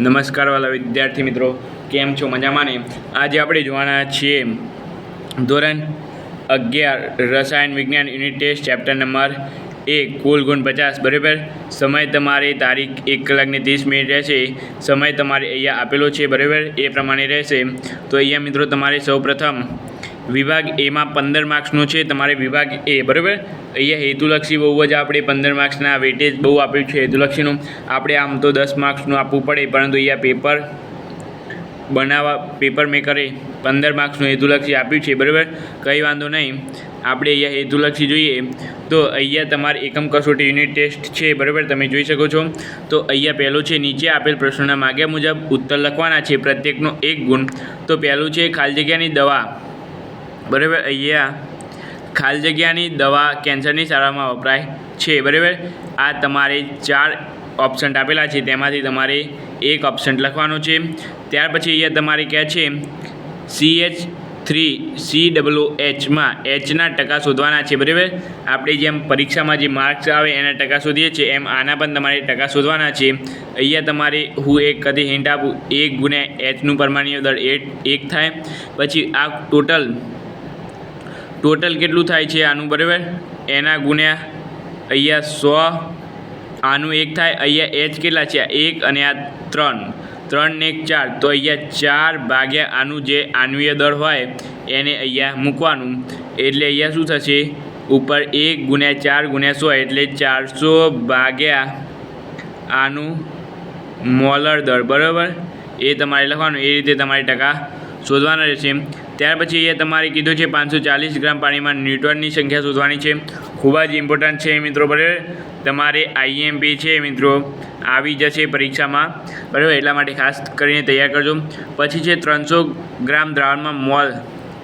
નમસ્કાર વાલા વિદ્યાર્થી મિત્રો, કેમ છો? મજામાં ને? આજે આપણે જોવાના છીએ ધોરણ અગિયાર, રસાયણ વિજ્ઞાન યુનિટ ટેસ્ટ ચેપ્ટર નંબર એક કુલ ગુણ પચાસ. બરાબર? સમય તમારી તારીખ એક કલાકની ત્રીસ મિનિટ રહેશે. સમય તમારે અહીંયા આપેલો છે, બરાબર? એ પ્રમાણે રહેશે. તો અહીંયા મિત્રો તમારે સૌપ્રથમ વિભાગ એમાં પંદર માર્ક્સનો છે, તમારે વિભાગ એ, બરાબર? અહીંયા હેતુલક્ષી બહુ જ આપણે પંદર માર્ક્સના વેટેજ બહુ આપ્યું છે હેતુલક્ષીનું. આપણે આમ તો દસ માર્ક્સનું આપવું પડે, પરંતુ અહીંયા પેપર બનાવવા પેપર મેકરે પંદર માર્ક્સનું હેતુલક્ષી આપ્યું છે, બરાબર? કંઈ વાંધો નહીં. આપણે અહીંયા હેતુલક્ષી જોઈએ. તો અહીંયા તમારે એકમ કસોટી યુનિટ ટેસ્ટ છે, બરાબર? તમે જોઈ શકો છો. તો અહીંયા પહેલું છે, નીચે આપેલ પ્રશ્નોના માગ્યા મુજબ ઉત્તર લખવાના છે, પ્રત્યેકનો એક ગુણ. તો પહેલું છે, ખાલી જગ્યાની દવા. બરાબર, અહીંયા ખાલી જગ્યાની દવા કેન્સરની સારવારમાં વપરાય છે, બરાબર? આ તમારે ચાર ઓપ્શન આપેલા છે, તેમાંથી તમારે એક ઓપ્શન લખવાનો છે. ત્યાર પછી અહીંયા તમારે કહે છે C H three C W એચમાં એચના ટકા શોધવાના છે, બરાબર? આપણે જેમ પરીક્ષામાં જે માર્ક્સ આવે એના ટકા શોધીએ છીએ, એમ આના પણ તમારે ટકા શોધવાના છે. અહીંયા તમારે હું એક કદી હિન્ટ આપું, એક ગુણ્યા એચનું પરમાણ્ય દળ એ એક થાય. પછી આ ટોટલ ટોટલ કેટલું થાય છે આનું, બરાબર? એના ગુણ્યા અહીંયા સો, આનું એક થાય, અહીંયા એચ કેટલા છે? એક અને આ ત્રણ. ત્રણ ને એક ચાર, તો અહીંયા ચાર ભાગ્યા આનું જે આન્વીય દળ હોય, એને અહીંયા મૂકવાનું. એટલે અહીંયા શું થશે? ઉપર એક ગુણ્યા ચાર ગુણ્યા સો, એટલે ચારસો ભાગ્યા આનું મોલર દળ, બરાબર? એ તમારે લખવાનું, એ રીતે તમારે ટકા શોધવાના રહેશે. ત્યાર પછી અહીંયા તમારે કીધું છે પાંચસો ચાલીસ ગ્રામ પાણીમાં ન્યુટ્રનની સંખ્યા શોધવાની છે. ખૂબ જ ઇમ્પોર્ટન્ટ છે મિત્રો, બરાબર? તમારે આઈએમપી છે મિત્રો, આવી જશે પરીક્ષામાં. બરાબર? એટલા માટે ખાસ કરીને તૈયાર કરજો. પછી છે ત્રણસો ગ્રામ દ્રાવણમાં મોલ,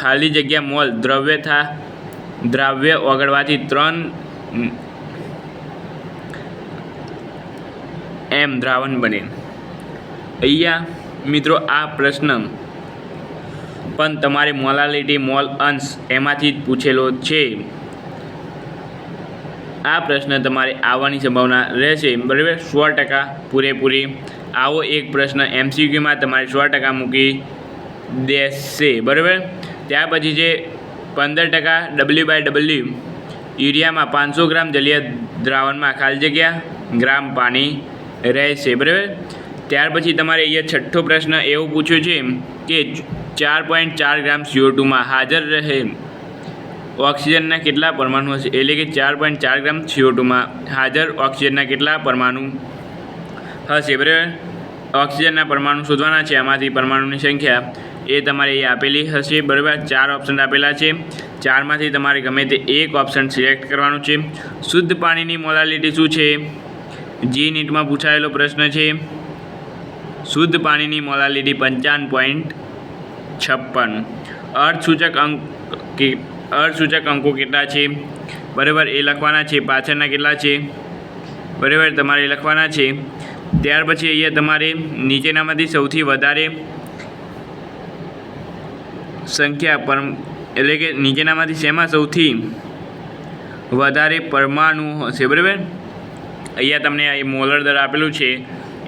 ખાલી જગ્યા મોલ, દ્રવ્ય થા, દ્રાવ્ય ઓગળવાથી ત્રણ એમ દ્રાવણ બને. અહીંયા મિત્રો આ પ્રશ્ન પણ તમારે મોલાલિટી મોલ અંશ એમાંથી જ પૂછેલો છે. આ પ્રશ્ન તમારે આવવાની સંભાવના રહેશે. બરાબર? સો ટકા પૂરેપૂરી. આવો એક પ્રશ્ન એમસીક્યુમાં તમારે સો ટકા મૂકી દેશે. બરાબર? ત્યાર પછી છે પંદર ટકા ડબલ્યુ બાય ડબલ્યુ યુરિયામાં પાંચસો ગ્રામ જલીય દ્રાવણમાં ખાલી જગ્યા ગ્રામ પાણી રહેશે. બરાબર? ત્યાર પછી તમારે અહીંયા છઠ્ઠો પ્રશ્ન એવો પૂછ્યો છે કે ચાર પોઈન્ટ ચાર ગ્રામ સીઓ ટુમાં હાજર રહે. ઓક્સિજનના કેટલા પરમાણુ હશે? એટલે કે ચાર પોઈન્ટ ચાર ગ્રામ સીઓ ટુમાં હાજર ઓક્સિજનના કેટલા પરમાણુ હશે? બરાબર? ઓક્સિજનના પરમાણુ શોધવાના છે. આમાંથી પરમાણુની સંખ્યા એ તમારે એ આપેલી હશે. બરાબર? ચાર ઓપ્શન આપેલા છે. ચારમાંથી તમારે ગમે તે એક ઓપ્શન સિલેક્ટ કરવાનું છે. શુદ્ધ પાણીની મોલાલિટી શું છે? જી નીટમાં પૂછાયેલો પ્રશ્ન છે. શુદ્ધ પાણીની મોલાલિટી પંચાવન પોઈન્ટ છપ્પન. અર્થસૂચક અંક કે અર્થસૂચક અંકો કેટલા છે? બરાબર એ લખવાના છે. પાછળના કેટલા છે? બરાબર તમારે લખવાના છે. ત્યાર પછી અહીંયા તમારે નીચેનામાંથી સૌથી વધારે સંખ્યા પર એટલે કે નીચેનામાંથી શેમાં સૌથી વધારે પરમાણુ હશે? બરાબર? અહીંયા તમને એ મોલર દર આપેલું છે.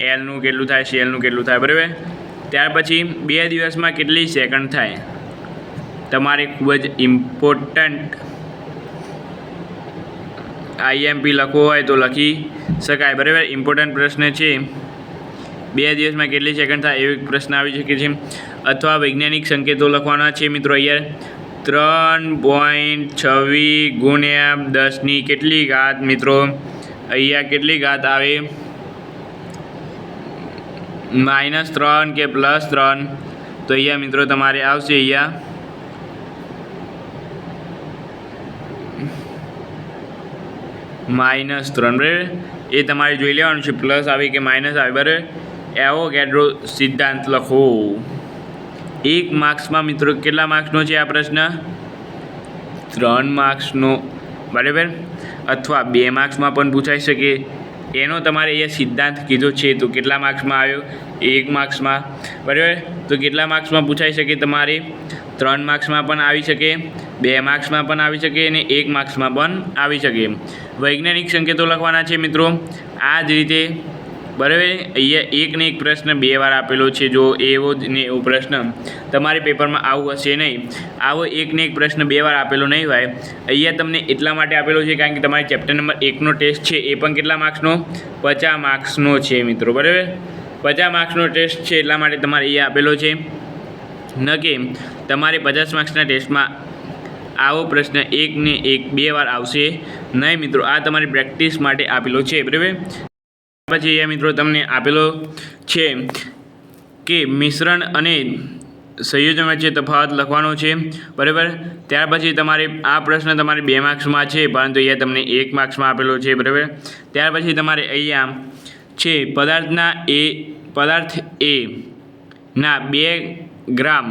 એલનું કેટલું થાય? સેલનું કેટલું થાય? બરાબર? ત્યાર પછી બે દિવસમાં કેટલી સેકન્ડ થાય? તમારે ખૂબ જ ઇમ્પોર્ટન્ટ આઈએમપી લખવો હોય તો લખી શકાય. બરાબર? ઇમ્પોર્ટન્ટ પ્રશ્ન છે. બે દિવસમાં કેટલી સેકન્ડ થાય એવો પ્રશ્ન આવી શકે છે. અથવા વૈજ્ઞાનિક સંકેતો લખવાના છે મિત્રો અહીંયા. ત્રણ પોઈન્ટ છવ્વીસ ગુણ્યા દસની કેટલી ઘાત મિત્રો? અહીંયા કેટલી ઘાત આવે? માઇનસ ત્રણ કે પ્લસ ત્રણ. તો અહીંયા મિત્રો તમારે આવશે અહીંયા. માઇનસ ત્રણ, બરાબર? એ તમારે જોઈ લેવાનું છે. પ્લસ આવે કે માઇનસ આવે, બરાબર? એવો ગેડ્રો સિદ્ધાંત લખો. એક માર્ક્સમાં મિત્રો કેટલા માર્ક્સનો છે આ પ્રશ્ન? ત્રણ માર્ક્સનો, બરાબર? અથવા બે માર્ક્સમાં પણ પૂછાઈ શકે. એનો તમારે અહીંયા સિદ્ધાંત કીધો છે, તો કેટલા માર્ક્સમાં આવ્યો? એક માર્ક્સમાં. બરાબર? તો કેટલા માર્ક્સમાં પૂછાઈ શકે તમારે? ત્રણ માર્ક્સમાં પણ આવી શકે, બે માર્ક્સમાં પણ આવી શકે અને એક માર્ક્સમાં પણ આવી શકે વૈજ્ઞાનિક સંકેતો લખવાના છે મિત્રો. આ જ રીતે બરાબર? અહીંયા એક ને એક પ્રશ્ન બે વાર આપેલો છે. જો એવો જ ને એવો પ્રશ્ન તમારી પેપરમાં આવું હશે નહીં. આવો એક ને એક પ્રશ્ન બે વાર આપેલો નહીં હોય. અહીંયા તમને એટલા માટે આપેલો છે કારણ કે તમારી ચેપ્ટર નંબર એકનો ટેસ્ટ છે. એ પણ કેટલા માર્ક્સનો? પચાસ માર્ક્સનો છે મિત્રો. બરાબર? પચાસ માર્ક્સનો ટેસ્ટ છે એટલા માટે તમારે અહીંયા આપેલો છે. ન કે તમારે પચાસ માર્ક્સના ટેસ્ટમાં આવો પ્રશ્ન એક ને એક બે વાર આવશે નહીં મિત્રો. આ તમારી પ્રેક્ટિસ માટે આપેલો છે. બરાબર? પછી એ મિત્રો તમને આપેલો છે કે મિશ્રણ અને સંયોજન વચ્ચે તફાવત લખવાનો છે, બરાબર? ત્યાર પછી તમારે આ પ્રશ્ન તમારે બે માર્ક્સમાં છે, પરંતુ અહીંયા તમને એક માર્ક્સમાં આપેલો છે, બરાબર? ત્યાર પછી તમારે અહીંયા છે, પદાર્થના એ, પદાર્થ એ ના બે ગ્રામ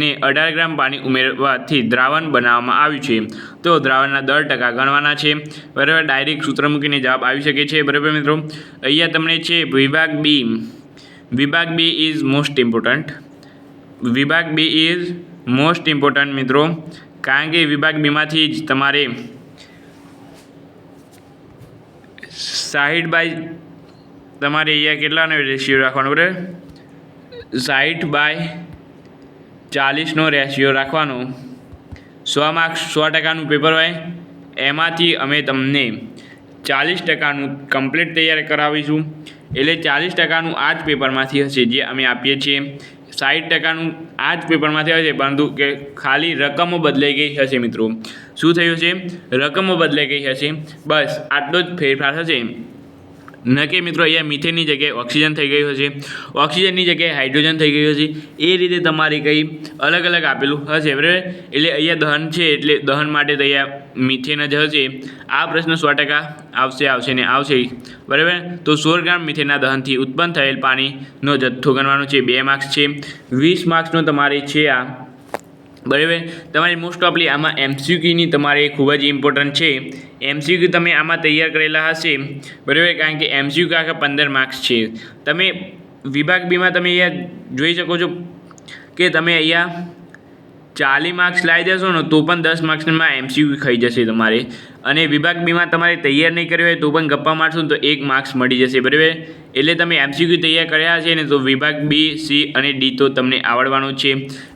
ને અઢાર ગ્રામ પાણી ઉમેરવાથી દ્રાવણ બનાવવામાં આવ્યું છે. તો દ્રાવણના દર ટકા ગણવાના છે. બરાબર, ડાયરેક્ટ સૂત્ર મૂકીને જવાબ આવી શકે છે. બરાબર મિત્રો? અહીંયા તમને છે વિભાગ બી વિભાગ બી ઇઝ મોસ્ટ ઇમ્પોર્ટન્ટ વિભાગ બી ઇઝ મોસ્ટ ઇમ્પોર્ટન્ટ મિત્રો. કારણ કે વિભાગ બીમાંથી જ તમારે સાહીઠ બાય તમારે અહીંયા કેટલાનો રેશિયો રાખવાનો, બરાબર? સાહીઠ બાય ચાલીસનો રેશિયો રાખવાનો. સો માર્ક્સ, સો ટકાનું પેપર હોય, એમાંથી અમે તમને ચાલીસ ટકાનું કમ્પ્લીટ તૈયાર કરાવીશું. એટલે ચાલીસ ટકાનું આ જ પેપરમાંથી હશે જે અમે આપીએ છીએ. સાઠ ટકાનું આ જ પેપરમાંથી હશે, પરંતુ કે ખાલી રકમો બદલાઈ ગઈ હશે મિત્રો. શું થયું છે? રકમો બદલાઈ ગઈ હશે. બસ, આટલો જ ફેરફાર હશે. ન કે મિત્રો, અહીંયા મિથેનની જગ્યાએ ઓક્સિજન થઈ ગયું હશે. ઓક્સિજનની જગ્યાએ હાઇડ્રોજન થઈ ગયું હશે. એ રીતે તમારી કંઈ અલગ અલગ આપેલું હશે, બરાબર? એટલે અહીંયા દહન છે, એટલે દહન માટે તો અહીંયા મિથેન જ હશે. આ પ્રશ્ન સો ટકા આવશે આવશે ને આવશે. બરાબર? તો સોળ ગ્રામ મિથેનના દહનથી ઉત્પન્ન થયેલ પાણીનો જથ્થો ગણવાનો છે, બે માર્ક્સ છે. વીસ માર્ક્સનો તમારે છે આ બરાબર? તમારી મોસ્ટ ઓફલી આમાં એમસીક્યુની તમારે ખૂબ જ ઇમ્પોર્ટન્ટ છે. એમસીક્યુ તમે આમાં તૈયાર કરેલા હશે. બરાબર? કારણ કે એમસીક્યુ આખા પંદર માર્ક્સ છે. તમે વિભાગ બીમાં તમે અહીંયા જોઈ શકો છો કે તમે અહીંયા ચાલીસ માર્ક્સ લાવી દેશો ને તો પણ દસ માર્ક્સમાં એમસીક્યુ ખાઈ જશે તમારે. અને વિભાગ બીમાં તમારે તૈયાર નહીં કર્યો હોય તો પણ ગપ્પા મારશો તો એક માર્ક્સ મળી જશે, બરાબર? એટલે તમે એમસીક્યુ તૈયાર કર્યા છે ને તો વિભાગ બી સી અને ડી તો તમને આવડવાનો છે.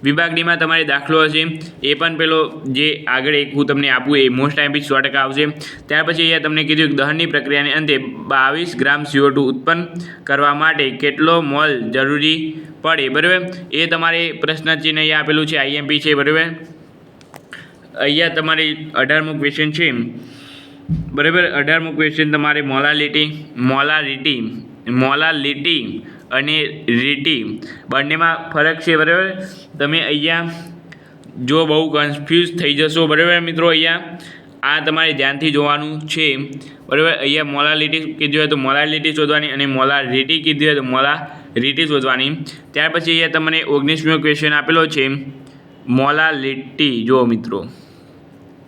વિભાગ ડીમાં તમારે દાખલો હશે. એ પણ પેલો જે આગળ એક હું તમને આપું એ મોસ્ટ ટાઈમ સો ટકા આવશે. ત્યાર પછી અહીંયા તમને કીધું કે દહનની પ્રક્રિયાને અંતે બાવીસ ગ્રામ સીઓ ઉત્પન્ન કરવા માટે કેટલો મોલ જરૂરી પડે, બરાબર? એ તમારે પ્રશ્ન ચિહ્ન અહીંયા આપેલું છે આઈએમપી છે, બરાબર? અહીંયા તમારી અઢારમું ક્વેશ્ચન છે. બરાબર? અઢારમું ક્વેશ્ચન તમારે મોલાલિટી મોલારિટી મોલાલિટી અને રીટી. બંનેમાં ફરક છે, બરાબર? તમે અહીંયા જો બહુ કન્ફ્યુઝ થઈ જશો, બરાબર મિત્રો? અહીંયા આ તમારે ધ્યાનથી જોવાનું છે. બરાબર? અહીંયા મોલાલિટી કીધું હોય તો મોલાલિટી શોધવાની અને મોલારિટી કીધી હોય તો મોલારિટી શોધવાની. ત્યાર પછી અહીંયા તમને ઓગણીસમો ક્વેશ્ચન આપેલો છે. મોલાલિટી. જુઓ મિત્રો.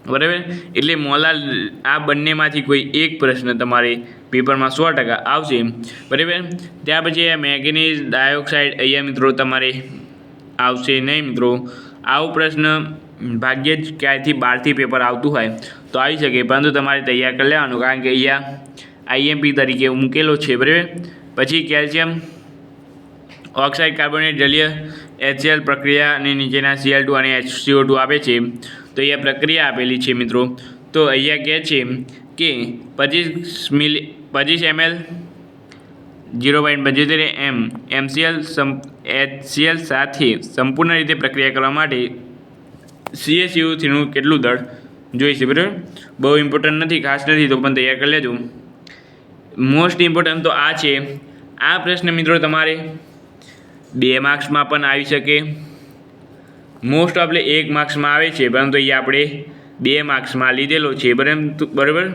બરાબર? એટલે મોલા આ બંનેમાંથી કોઈ એક પ્રશ્ન તમારે પેપરમાં સો ટકા આવશે. બરાબર? ત્યાર પછી આ મેગ્નેઝ ડાયોક્સાઇડ અહીંયા મિત્રો તમારે આવશે નહીં મિત્રો. આવો પ્રશ્ન ભાગ્યે જ ક્યાંયથી બહારથી પેપર આવતું હોય તો આવી શકે, પરંતુ તમારે તૈયાર કરી લેવાનું, કારણ કે અહીંયા આઈએમપી તરીકે મૂકેલો છે, બરાબર? પછી કેલ્શિયમ ઓક્સાઇડ કાર્બોનેટ, જલીય એચસીએલ પ્રક્રિયા અને નીચેના સીએલ ટુ અને ટુ આપે છે. તો અહીંયા પ્રક્રિયા આપેલી છે મિત્રો. તો અહીંયા કહે છે કે પચીસ મિલી, પચીસ એમએલ, જીરો પોઈન્ટ પંચોતેર એમ, એમસીએલ સમ, એચસીએલ સાથે સંપૂર્ણ રીતે પ્રક્રિયા કરવા માટે સીએસયુથીનું કેટલું દળ જોઈશે બરાબર? બહુ ઇમ્પોર્ટન્ટ નથી, ખાસ નથી, તો પણ તૈયાર કરી લેજો. મોસ્ટ ઇમ્પોર્ટન્ટ તો આ છે. આ પ્રશ્ન મિત્રો તમારે બે માર્ક્સમાં પણ આવી શકે. મોસ્ટ ઓફલે એક માર્ક્સમાં આવે છે, પરંતુ અહીંયા આપણે બે માર્ક્સમાં લીધેલો છે, પરંતુ, બરાબર?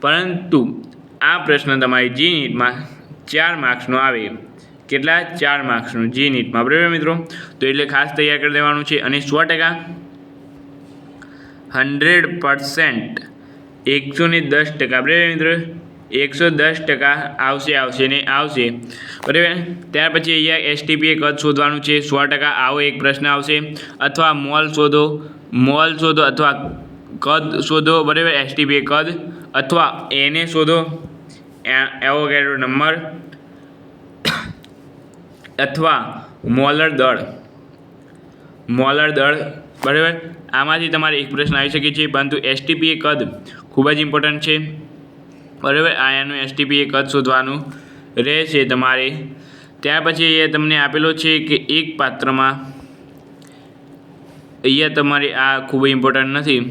પરંતુ આ પ્રશ્ન તમારી જી નીટમાં ચાર માર્ક્સનો આવે. કેટલા? ચાર માર્ક્સનું જી નીટમાં બરાબર મિત્રો? તો એટલે ખાસ તૈયાર કરી દેવાનું છે, અને સો ટકા હંડ્રેડ પરસેન્ટ એકસો ને દસ ટકા, બરાબર મિત્રો? એકસો દસ ટકા આવશે આવશે ને આવશે. બરાબર ત્યાર પછી અહીંયા એસટીપીએ કદ શોધવાનું છે. સો ટકા આવો એક પ્રશ્ન આવશે. અથવા મોલ શોધો મોલ શોધો અથવા કદ શોધો, બરાબર? એસટીપીએ કદ. અથવા એને શોધો એવો ગેરો નંબર. અથવા મોલર દળ. મોલર દળ, બરાબર? આમાંથી તમારે એક પ્રશ્ન આવી શકે છે. પરંતુ એસટીપી કદ ખૂબ જ ઇમ્પોર્ટન્ટ છે. બરાબર? આ એનું એસટીપી એ કદ શોધવાનું રહેશે તમારે. ત્યાર પછી અહીંયા તમને આપેલો છે કે એક પાત્રમાં અહીંયા તમારે આ ખૂબ ઇમ્પોર્ટન્ટ નથી.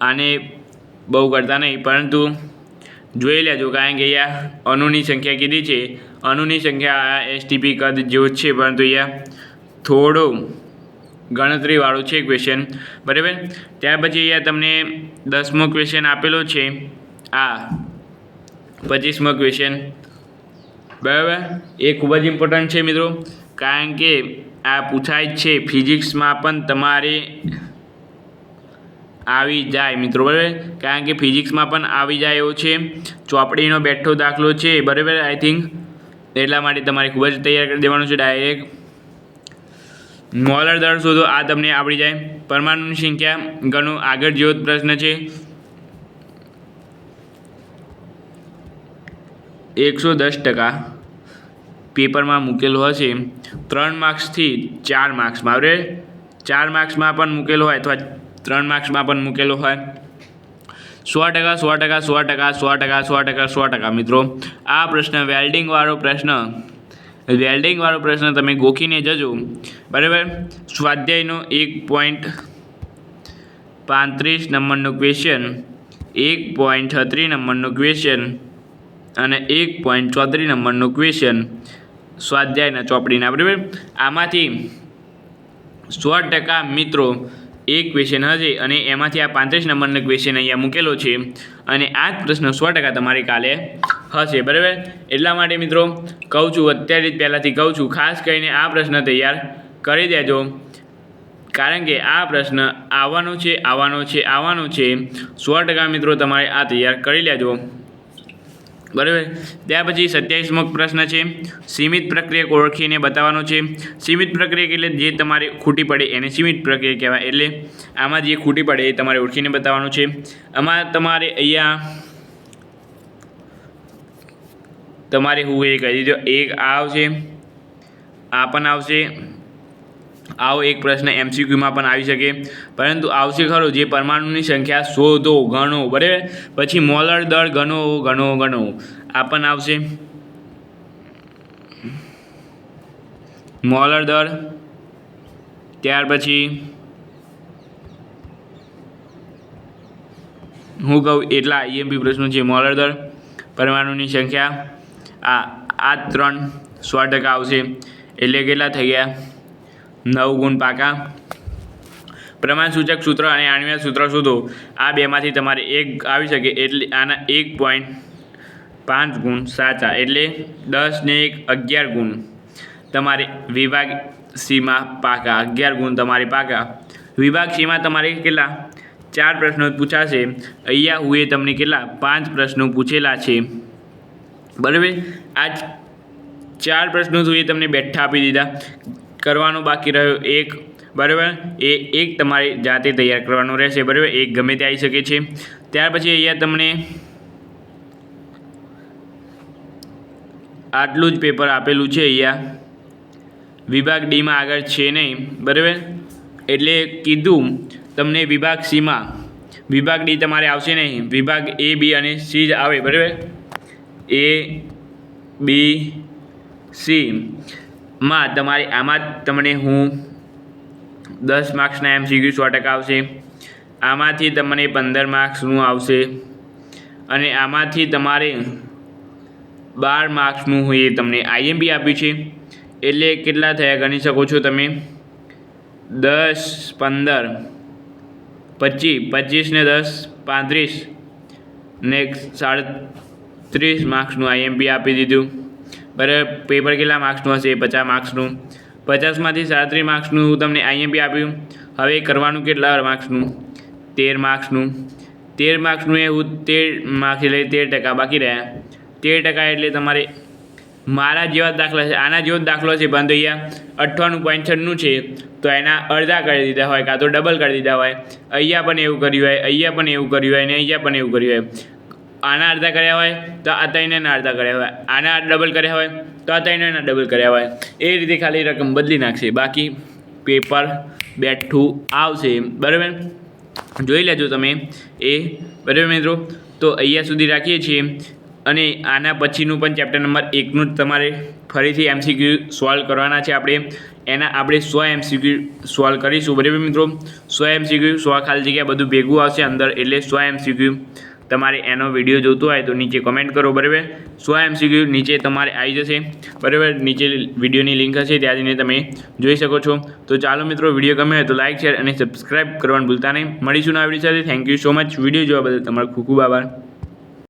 આને બહુ કરતા નહીં, પરંતુ જોઈ લેજો, કારણ કે અહીંયા અણુની સંખ્યા કીધી છે. અણુની સંખ્યા આ એસટીપી કદ જેવું છે, પરંતુ અહીંયા થોડો ગણતરીવાળું છે ક્વેશ્ચન બરાબર? ત્યાર પછી અહીંયા તમને દસમો ક્વેશ્ચન આપેલો છે. આ પચીસમો ક્વેશ્ચન બરાબર? એ ખૂબ જ ઇમ્પોર્ટન્ટ છે મિત્રો. કારણ કે આ પૂછાય છે ફિઝિક્સમાં પણ તમારે આવી જાય મિત્રો, બરાબર? કારણ કે ફિઝિક્સમાં પણ આવી જાય એવો છે. ચોપડીનો બેઠો દાખલો છે, બરાબર? આઈ થિંક એટલા માટે તમારે ખૂબ જ તૈયાર કરી દેવાનું છે ડાયરેક્ટ મોલર દર શોધો, આ તમને આવડી જાય. પરમાણુની સંખ્યા ઘણું આગળ જેવો પ્રશ્ન છે. એકસો દસ ટકા પેપરમાં મૂકેલું હશે. ત્રણ માર્ક્સથી ચાર માર્ક્સમાં. બરાબર ચાર માર્ક્સમાં પણ મૂકેલો હોય અથવા ત્રણ માર્ક્સમાં પણ મૂકેલો હોય. સો ટકા સો ટકા સો ટકા સો ટકા સો ટકા સો ટકા. મિત્રો, આ પ્રશ્ન, વેલ્ડિંગવાળો પ્રશ્ન. વેલ્ડિંગવાળો પ્રશ્ન તમે ગોખીને જજો. બરાબર? સ્વાધ્યાયનો એક પોઈન્ટ પાંત્રીસ નંબરનો ક્વેશ્ચન એક પોઈન્ટ છત્રીસ નંબરનો ક્વેશ્ચન અને એક પોઈન્ટ ચોત્રીસ નંબરનું ક્વેશ્ચન સ્વાધ્યાયના ચોપડીના, બરાબર? આમાંથી સો ટકા મિત્રો એક ક્વેશ્ચન હશે અને એમાંથી આ પાંત્રીસ નંબરનો ક્વેશ્ચન અહીંયા મૂકેલો છે અને આ જ પ્રશ્ન સો ટકા તમારી કાલે હશે, બરાબર? એટલા માટે મિત્રો કહું છું, અત્યારે જ પહેલાંથી કહું છું, ખાસ કરીને આ પ્રશ્ન તૈયાર કરી દેજો. કારણ કે આ પ્રશ્ન આવવાનો છે આવવાનો છે આવવાનો છે. સો ટકા મિત્રો તમારે આ તૈયાર કરી લેજો. બરાબર? ત્યાર પછી સત્યાવીસમો પ્રશ્ન છે, સીમિત પ્રક્રિયક ઓળખીને બતાવવાનો છે. સીમિત પ્રક્રિયક એટલે જે તમારે ખૂટી પડે એને સીમિત પ્રક્રિયા કહેવાય. એટલે આમાં જે ખૂટી પડે એ તમારે ઓળખીને બતાવવાનું છે. આમાં તમારે અહીંયા તમારે હું એ કહી દીધો, એક આવશે, આ પણ આવશે આવો એક પ્રશ્ન એમસીક્યુમાં પણ આવી શકે. પરંતુ આવશે ખરો જે પરમાણુની સંખ્યા શોધો ગણો, બરાબર? પછી મોલર દળ ગણો ગણો ગણો. આ પણ આવશે. મોલર દળ, ત્યાર પછી હું કહું એટલા આઈએમપી પ્રશ્નો છે. મોલર દળ, પરમાણુની સંખ્યા, આ આ ત્રણ સો ટકા આવશે. એટલે કેટલા થઈ ગયા? નવ ગુણ પાકા પ્રમાણસૂચક સૂત્ર અને આણ્વીય સૂત્ર શોધો. આ બેમાંથી તમારે એક આવી શકે એટલે આના એક પોઈન્ટ પાંચ ગુણ સાચા એટલે દસ ને એક અગિયાર ગુણ. તમારે વિભાગ સીમાં પાકા. અગિયાર ગુણ તમારે પાકા. વિભાગ સીમાં તમારે કેટલા? ચાર પ્રશ્નો પૂછાશે. અહીંયા હું એ તમને કેટલા? પાંચ પ્રશ્નો પૂછેલા છે. બરાબર? આ ચાર પ્રશ્નો તો એ તમને બેઠા આપી દીધા. કરવાનો બાકી રહ્યો એક, બરાબર? એ એક તમારે જાતે તૈયાર કરવાનો રહેશે, બરાબર? એક ગમે તે આવી શકે છે. ત્યાર પછી અહીંયા તમને આટલું જ પેપર આપેલું છે અહીંયા. વિભાગ ડીમાં આગળ છે નહીં, બરાબર? એટલે કીધું તમને વિભાગ સીમાં વિભાગ ડી તમારે આવશે નહીં. વિભાગ એ બી અને સી જ આવે, બરાબર? એ બી સી માં તમારે, આમાં તમને હું દસ માર્ક્સના એમસીક્યુ સો ટકા આવશે. આમાંથી તમને પંદર માર્ક્સનું આવશે. અને આમાંથી તમારે બાર માર્ક્સનું હું એ તમને આઈએમપી આપ્યું છે. એટલે કેટલા થયા ગણી શકો છો તમે? દસ, પંદર પચીસ પચીસ ને દસ, પાંત્રીસ, ને સાડત્રીસ માર્ક્સનું આઈએમપી આપી દીધું. બરાબર પેપર કેટલા માર્ક્સનું હશે? પચાસ માર્ક્સનું પચાસમાંથી સાડત્રીસ માર્ક્સનું હું તમને આઈએમપી આપ્યું. હવે કરવાનું કેટલા માર્ક્સનું તેર માર્ક્સનું તેર માર્ક્સનું એ હું તેર માર્ક્સ એટલે તેર ટકા બાકી રહ્યા. તેર ટકા એટલે તમારે મારા જેવા દાખલા છે. આના જેવો દાખલો છે પરંતુ અહીંયા. અઠ્ઠાણું પોઈન્ટ છન્નું છે. તો એના અડધા કરી દીધા હોય, કાં તો ડબલ કરી દીધા હોય. અહીંયા પણ એવું કર્યું હોય, અહીંયા પણ એવું કર્યું હોય, અને અહીંયા પણ એવું કર્યું હોય. આના અડધા કર્યા હોય તો આ ત્રણેના અડધા કર્યા હોય. આના ડબલ કર્યા હોય તો આ ત્રણેના ડબલ કર્યા હોય. એ રીતે ખાલી રકમ બદલી નાખશે. બાકી પેપર બેઠું આવશે. બરાબર? જોઈ લેજો તમે એ. બરાબર મિત્રો? તો અહીંયા સુધી રાખીએ છીએ. અને આના પછીનું પણ ચેપ્ટર નંબર એકનું જ તમારે ફરીથી એમસીક્યુ સોલ્વ કરવાના છે આપણે. એના આપણે સો એમસીક્યુ સોલ્વ કરીશું. બરાબર મિત્રો? સો એમસીક્યુ સો ખાલી જગ્યા બધું ભેગું આવશે અંદર. એટલે સો એમસીક્યુ તમારે એનો વીડિયો જોતો હોય તો નીચે કમેન્ટ કરો, બરાબર? સો એમસીક્યુ નીચે તમારે આવી જશે, બરાબર? નીચે વિડીયોની લિંક હશે ત્યાં જઈને તમે જોઈ શકો છો. તો ચાલો મિત્રો વીડિયો ગમે તો લાઇક શેર અને સબસ્ક્રાઇબ કરવાનું ભૂલતા નહીં. મળીશું આ વીડિયો સાથે. Thank you so much video જોવા બદલ તમારો ખૂબ ખૂબ આભાર.